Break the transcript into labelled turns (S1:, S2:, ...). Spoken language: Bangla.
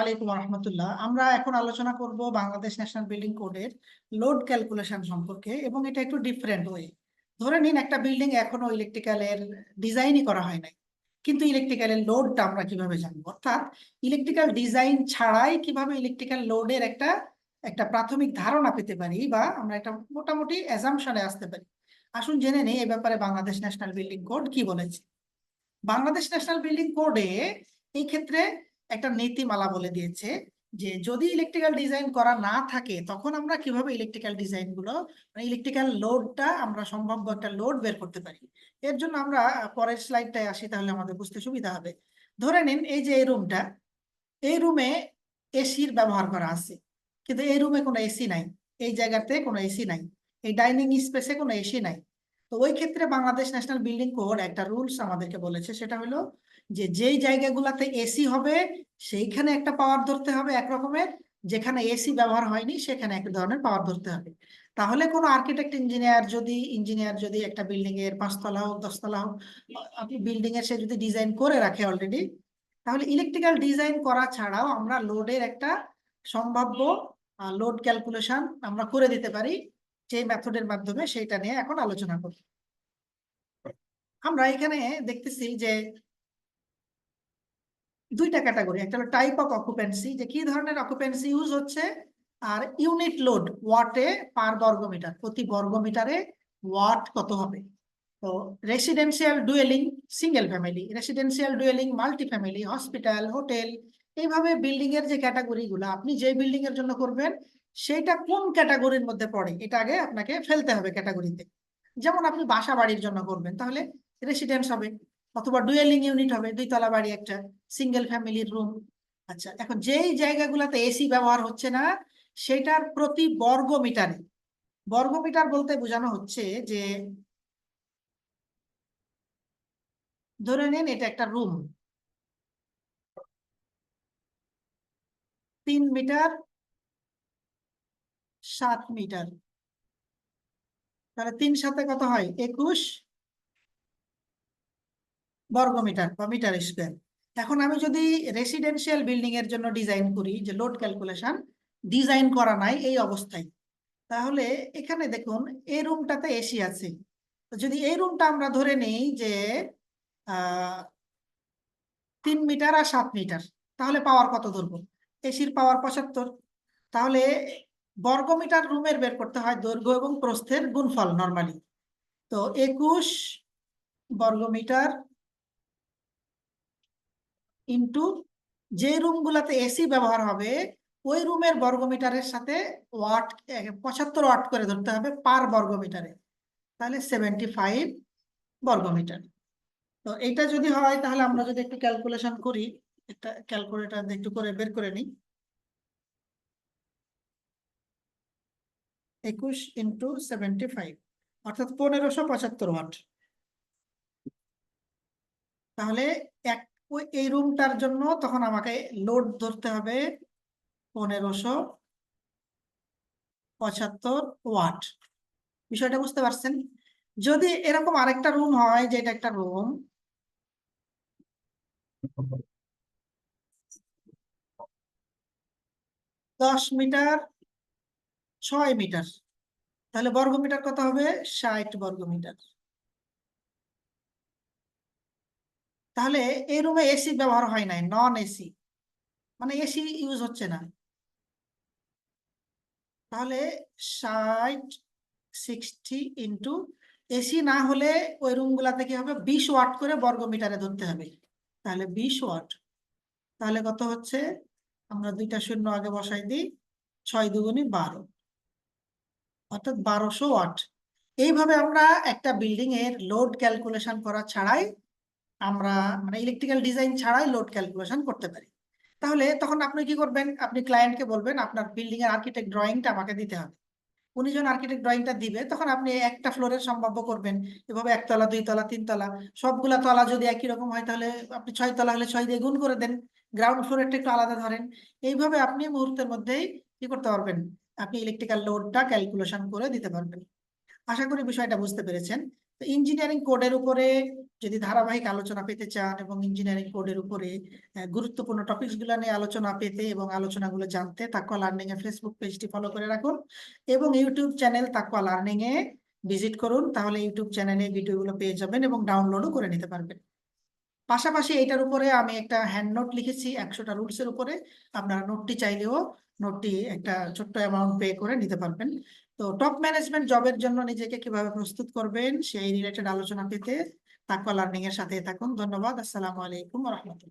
S1: আলাইকুম রহমতুল্লাহ আমরা এখন আলোচনা করব বাংলাদেশ ন্যাশনাল বিল্ডিং কোডের লোড ক্যালকুলেশন সম্পর্কে এবং এটা একটু ডিফারেন্ট ওয়ে ধরে নিন একটা বিল্ডিং এখনও ইলেকট্রিক্যালের ডিজাইনই করা হয় নাই। কিন্তু ইলেকট্রিক্যালের লোডটা আমরা কীভাবে জানব? অর্থাৎ ইলেকট্রিক্যাল ডিজাইন ছাড়াই কীভাবে ইলেকট্রিক্যাল লোডের একটা একটা প্রাথমিক ধারণা পেতে পারি বা আমরা একটা মোটামুটি অ্যাজাম্পশনে আসতে পারি। আসুন জেনে নেই এ ব্যাপারে বাংলাদেশ ন্যাশনাল বিল্ডিং কোড কি বলেছে। বাংলাদেশ ন্যাশনাল বিল্ডিং কোডে এই ক্ষেত্রে একটা নীতিমালা বলে দিয়েছে যে যদি ইলেকট্রিক্যাল ডিজাইন করা না থাকে, তখন আমরা কীভাবে ইলেকট্রিক্যাল ডিজাইনগুলো মানে ইলেকট্রিক্যাল লোডটা আমরা সম্ভাব্য একটা লোড বের করতে পারি? এর জন্য আমরা পরের স্লাইডটায় আসি, তাহলে আমাদের বুঝতে সুবিধা হবে। ধরে নিন এই যে এই রুমটা এই রুমে এসির ব্যবহার করা আছে, কিন্তু এই রুমে কোনো এসি নাই, এই জায়গাতে কোনো এসি নাই, এই ডাইনিং স্পেসে কোনো এসি নাই। তো ওই ক্ষেত্রে বাংলাদেশ ন্যাশনাল বিল্ডিং কোড একটা রুলস আমাদেরকে বলেছে, সেটা হলো যে যেই জায়গাগুলোতে এসি হবে, সেইখানে একটা পাওয়ার ধরতে হবে এক রকমের, যেখানে এসি ব্যবহার হয়নি, সেখানে এক ধরনের পাওয়ার ধরতে হবে। তাহলে কোনো আর্কিটেক্ট, ইঞ্জিনিয়ার যদি ইঞ্জিনিয়ার যদি একটা বিল্ডিং এর পাঁচতলা হোক, দশতলা হোক, আপনি বিল্ডিং এর সে যদি ডিজাইন করে রাখে অলরেডি তাহলে ইলেকট্রিক্যাল ডিজাইন করা ছাড়াও আমরা লোডের একটা সম্ভাব্য লোড ক্যালকুলেশন আমরা করে দিতে পারি। যে মেথডের মাধ্যমে সেইটা নিয়ে এখন আলোচনা করব আমরা এখানে দেখতেছি যে দুইটা ক্যাটাগরি একটা হলো টাইপ অফ অকুপেন্সি যে কি ধরনের অকুপেন্সি ইউজ হচ্ছে? আর ইউনিট লোড ওয়াটে পার বর্গমিটার, প্রতি বর্গমিটারে ওয়াট কত হবে? তো residential dwelling single family residential dwelling multi family hospital hotel এইভাবে বিল্ডিং এর যে ক্যাটাগরি গুলো, আপনি যে বিল্ডিং এর জন্য করবেন সেটা কোন ক্যাটাগরির মধ্যে পড়ে, এটা আগে আপনাকে ফেলতে হবে ক্যাটাগরিতে যেমন আপনি বাসা বাড়ির জন্য করবেন, তাহলে রেসিডেন্স হবে, অথবা ডুয়েলিং ইউনিট হবে দুই তলা বাড়ি একটা সিঙ্গেল ফ্যামিলির রুম আচ্ছা এখন যেই জায়গাগুলোতে এসি ব্যবহার হচ্ছে না, সেটার প্রতি বর্গ মিটারে বর্গ মিটার বলতে বোঝানো হচ্ছে যে, ধরে নিন এটা একটা রুম তিন মিটার সাত মিটার। তাহলে তিন সাথে কত হয়? একুশ বর্গ মিটার বা মিটার স্কোয়ার। এখন আমি যদি রেসিডেন্সিয়াল বিল্ডিং এর জন্য ডিজাইন করি, যে লোড ক্যালকুলেশন ডিজাইন করা নাই এই অবস্থায়, তাহলে এখানে দেখুন, এই রুমটাতে এসি আছে। যদি এই রুমটা আমরা ধরে নেই যে তিন মিটার আর সাত মিটার, তাহলে পাওয়ার কত ধরবো? এসির পাওয়ার পঁচাত্তর। তাহলে বর্গ মিটার রুমের বের করতে হয় দৈর্ঘ্য এবং প্রস্থের গুণফল নর্মালি তো একুশ বর্গমিটার ইন্টু যে রুমগুলোতে এসি ব্যবহার হবে, ওই রুমের বর্গমিটারের সাথে ওয়াট পঁচাত্তর ওয়াট করে ধরতে হবে পার বর্গমিটারে। তাহলে সেভেন্টি ফাইভ বর্গমিটার। তো এটা যদি হয়, তাহলে আমরা যদি একটু ক্যালকুলেশন করি, একটা ক্যালকুলেটার একটু করে বের করে নিই। একুশ ইন্টু সেভেন্টি ফাইভ অর্থাৎ পনেরোশো পঁচাত্তর ওয়াট। তাহলে এক, এই রুমটার জন্য তখন আমাকে লোড ধরতে হবে পনেরোশো পঁচাত্তর ওয়াট। বিষয়টা বুঝতে পারছেন? যদি এরকম আরেকটা রুম হয়, যে এটা একটা রুম, দশ মিটার ছয় মিটার। তাহলে বর্গমিটার কত হবে? ষাট বর্গমিটার। তাহলে এই রুমে এসি ব্যবহার হয় নাই নন এসি মানে এসি ইউজ হচ্ছে না। তাহলে ষাট সিক্সটি ইন্টু এসি না হলে ওই রুমগুলাতে কি হবে? বিশ ওয়াট করে বর্গ মিটারে ধরতে হবে। তাহলে বিশ ওয়াট। তাহলে কত হচ্ছে? আমরা দুইটা শূন্য আগে বসাই দিই, ছয় দুগুনি বারো। অর্থাৎ বারোশো ওয়াট। এইভাবে আমরা একটা বিল্ডিং এর লোড ক্যালকুলেশন করা ছাড়াই আমরা মানে ইলেকট্রিক্যাল ডিজাইন ছাড়াই লোড ক্যালকুলেশন করতে পারি। তাহলে তখন আপনি কি করবেন? আপনি ক্লায়েন্টকে বলবেন, আপনার বিল্ডিং এর আর্কিটেক্ট ড্রয়িংটা আমাকে দিতে হবে। উনি যখন আর্কিটেক্ট ড্রয়িংটা দিবে, তখন আপনি একটা ফ্লোরের সম্ভাব্য করবেন। এভাবে একতলা দুই তলা তিন তলা সবগুলা তলা যদি একই রকম হয়, তাহলে আপনি ছয় তলা হলে ছয় দিয়ে গুণ করে দেন। গ্রাউন্ড ফ্লোরেরটা একটু আলাদা ধরেন। এইভাবে আপনি মুহূর্তের মধ্যেই কি করতে পারবেন? আপনি ইলেকট্রিক্যাল লোডটা ক্যালকুলেশন করে দিতে পারবেন। আশা করি বিষয়টা বুঝতে পেরেছেন। তো ইঞ্জিনিয়ারিং কোডের উপরে যদি ধারাবাহিক আলোচনা পেতে চান এবং ইঞ্জিনিয়ারিং কোডের উপরে গুরুত্বপূর্ণ টপিকসগুলো নিয়ে আলোচনা পেতে এবং আলোচনাগুলো জানতে তাকওয়া লার্নিং এর ফেসবুক পেজটি ফলো করে রাখুন এবং ইউটিউব চ্যানেল তাকওয়া লার্নিং এ ভিজিট করুন। তাহলে ইউটিউব চ্যানেলে ভিডিওগুলো পেয়ে যাবেন এবং ডাউনলোডও করে নিতে পারবেন। পাশাপাশি এইটার উপরে আমি একটা হ্যান্ড নোট লিখেছি, একশোটা রুলস এর উপরে। আপনারা নোটটি চাইলেও নোটটি একটা ছোট্ট অ্যামাউন্ট পে করে নিতে পারবেন। তো টপ ম্যানেজমেন্ট জবের জন্য নিজেকে কীভাবে প্রস্তুত করবেন সেই রিলেটেড আলোচনা পেতে তাকওয়া লার্নিং এর সাথে থাকুন। ধন্যবাদ। আসসালামু আলাইকুম রহমতুল্লাহ।